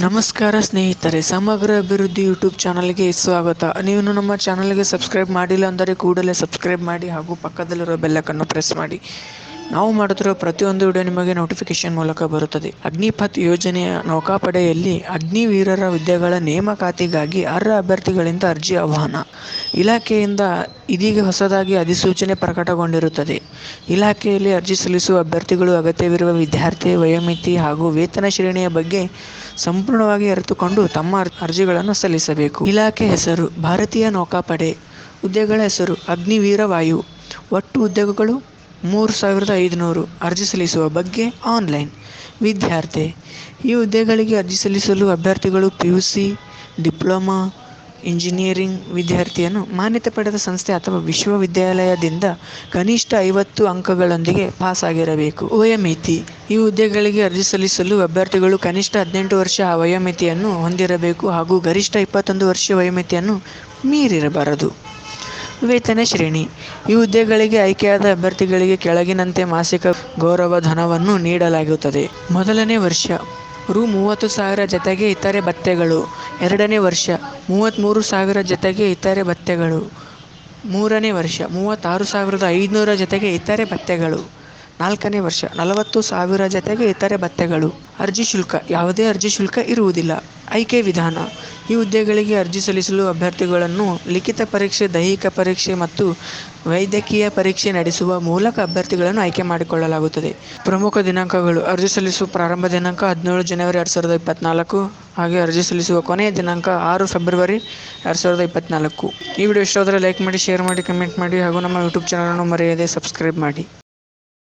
ನಮಸ್ಕಾರ ಸ್ನೇಹಿತರೆ, ಸಮಗ್ರ ಅಭಿವೃದ್ಧಿ ಯೂಟ್ಯೂಬ್ ಚಾನಲ್ಗೆ ಸ್ವಾಗತ. ನೀವು ನಮ್ಮ ಚಾನಲ್ಗೆ ಸಬ್ಸ್ಕ್ರೈಬ್ ಮಾಡಿಲ್ಲ ಅಂದರೆ ಕೂಡಲೇ ಸಬ್ಸ್ಕ್ರೈಬ್ ಮಾಡಿ ಹಾಗೂ ಪಕ್ಕದಲ್ಲಿರೋ ಬೆಲ್ಲಕನ್ನು ಪ್ರೆಸ್ ಮಾಡಿ. ನಾವು ಮಾಡುತ್ತಿರುವ ಪ್ರತಿಯೊಂದು ವಿಡಿಯೋ ನಿಮಗೆ ನೋಟಿಫಿಕೇಶನ್ ಮೂಲಕ ಬರುತ್ತದೆ. ಅಗ್ನಿಪಥ್ ಯೋಜನೆಯ ನೌಕಾಪಡೆಯಲ್ಲಿ ಅಗ್ನಿವೀರರ ಹುದ್ದೆಗಳ ನೇಮಕಾತಿಗಾಗಿ ಅರ್ಹ ಅಭ್ಯರ್ಥಿಗಳಿಂದ ಅರ್ಜಿ ಆಹ್ವಾನ. ಇಲಾಖೆಯಿಂದ ಇದೀಗ ಹೊಸದಾಗಿ ಅಧಿಸೂಚನೆ ಪ್ರಕಟಗೊಂಡಿರುತ್ತದೆ. ಇಲಾಖೆಯಲ್ಲಿ ಅರ್ಜಿ ಸಲ್ಲಿಸುವ ಅಭ್ಯರ್ಥಿಗಳು ಅಗತ್ಯವಿರುವ ವಿದ್ಯಾರ್ಥಿ, ವಯೋಮಿತಿ ಹಾಗೂ ವೇತನ ಶ್ರೇಣಿಯ ಬಗ್ಗೆ ಸಂಪೂರ್ಣವಾಗಿ ಅರಿತುಕೊಂಡು ತಮ್ಮ ಅರ್- ಅರ್ಜಿಗಳನ್ನು ಸಲ್ಲಿಸಬೇಕು. ಇಲಾಖೆ ಹೆಸರು, ಭಾರತೀಯ ನೌಕಾಪಡೆ. ಹುದ್ದೆಗಳ ಹೆಸರು, ಅಗ್ನಿವೀರ ವಾಯು. ಒಟ್ಟು ಹುದ್ದೆಗಳು ಮೂರು ಸಾವಿರದ ಐದುನೂರು ಅರ್ಜಿ ಸಲ್ಲಿಸುವ ಬಗ್ಗೆ ಆನ್ಲೈನ್. ವಿದ್ಯಾರ್ಥಿ, ಈ ಹುದ್ದೆಗಳಿಗೆ ಅರ್ಜಿ ಸಲ್ಲಿಸಲು ಅಭ್ಯರ್ಥಿಗಳು P U C, diploma, engineering ವಿದ್ಯಾರ್ಥಿಯನ್ನು ಮಾನ್ಯತೆ ಪಡೆದ ಸಂಸ್ಥೆ ಅಥವಾ ವಿಶ್ವವಿದ್ಯಾಲಯದಿಂದ ಕನಿಷ್ಠ ಐವತ್ತು ಅಂಕಗಳೊಂದಿಗೆ ಪಾಸ್ ಆಗಿರಬೇಕು ವಯೋಮಿತಿ, ಈ ಹುದ್ದೆಗಳಿಗೆ ಅರ್ಜಿ ಸಲ್ಲಿಸಲು ಅಭ್ಯರ್ಥಿಗಳು ಕನಿಷ್ಠ ಹದಿನೆಂಟು ವರ್ಷ ವಯೋಮಿತಿಯನ್ನು ಹೊಂದಿರಬೇಕು ಹಾಗೂ ಗರಿಷ್ಠ ಇಪ್ಪತ್ತೊಂದು ವರ್ಷ ವಯೋಮಿತಿಯನ್ನು ಮೀರಿರಬಾರದು. ವೇತನ ಶ್ರೇಣಿ ಈ ಹುದ್ದೆಗಳಿಗೆ ಆಯ್ಕೆಯಾದ ಅಭ್ಯರ್ಥಿಗಳಿಗೆ ಕೆಳಗಿನಂತೆ ಮಾಸಿಕ ಗೌರವಧನವನ್ನು ನೀಡಲಾಗುತ್ತದೆ. ಮೊದಲನೇ ವರ್ಷ, ರು ಮೂವತ್ತು ಸಾವಿರ ಜೊತೆಗೆ ಇತರೆ ಭತ್ತೆಗಳು ಎರಡನೇ ವರ್ಷ ಮೂವತ್ತ್ಮೂರು ಸಾವಿರ ಜೊತೆಗೆ ಇತರೆ ಭತ್ತೆಗಳು ಮೂರನೇ ವರ್ಷ, ಮೂವತ್ತಾರು ಸಾವಿರದ ಐದುನೂರ ಜೊತೆಗೆ ಇತರೆ ಭತ್ಯೆಗಳು. ನಾಲ್ಕನೇ ವರ್ಷ, ನಲವತ್ತು ಸಾವಿರ ಜತೆಗೆ ಇತರೆ ಭತ್ತೆಗಳು ಅರ್ಜಿ ಶುಲ್ಕ, ಯಾವುದೇ ಅರ್ಜಿ ಶುಲ್ಕ ಇರುವುದಿಲ್ಲ. ಆಯ್ಕೆ ವಿಧಾನ, ಈ ಹುದ್ದೆಗಳಿಗೆ ಅರ್ಜಿ ಸಲ್ಲಿಸಲು ಅಭ್ಯರ್ಥಿಗಳನ್ನು ಲಿಖಿತ ಪರೀಕ್ಷೆ, ದೈಹಿಕ ಪರೀಕ್ಷೆ ಮತ್ತು ವೈದ್ಯಕೀಯ ಪರೀಕ್ಷೆ ನಡೆಸುವ ಮೂಲಕ ಅಭ್ಯರ್ಥಿಗಳನ್ನು ಆಯ್ಕೆ ಮಾಡಿಕೊಳ್ಳಲಾಗುತ್ತದೆ. ಪ್ರಮುಖ ದಿನಾಂಕಗಳು, ಅರ್ಜಿ ಸಲ್ಲಿಸುವ ಪ್ರಾರಂಭ ದಿನಾಂಕ ಹದಿನೇಳು ಜನವರಿ ಎರಡು ಸಾವಿರದ ಇಪ್ಪತ್ತ್ನಾಲ್ಕು ಹಾಗೆ ಅರ್ಜಿ ಸಲ್ಲಿಸುವ ಕೊನೆಯ ದಿನಾಂಕ ಆರು ಫೆಬ್ರವರಿ ಎರಡು ಸಾವಿರದ ಇಪ್ಪತ್ನಾಲ್ಕು. ಈ ವಿಡಿಯೋ ಇಷ್ಟ ಆದರೆ ಲೈಕ್ ಮಾಡಿ, ಶೇರ್ ಮಾಡಿ, ಕಮೆಂಟ್ ಮಾಡಿ ಹಾಗೂ ನಮ್ಮ ಯೂಟ್ಯೂಬ್ ಚಾನಲನ್ನು ಮರೆಯದೆ ಸಬ್ಸ್ಕ್ರೈಬ್ ಮಾಡಿ.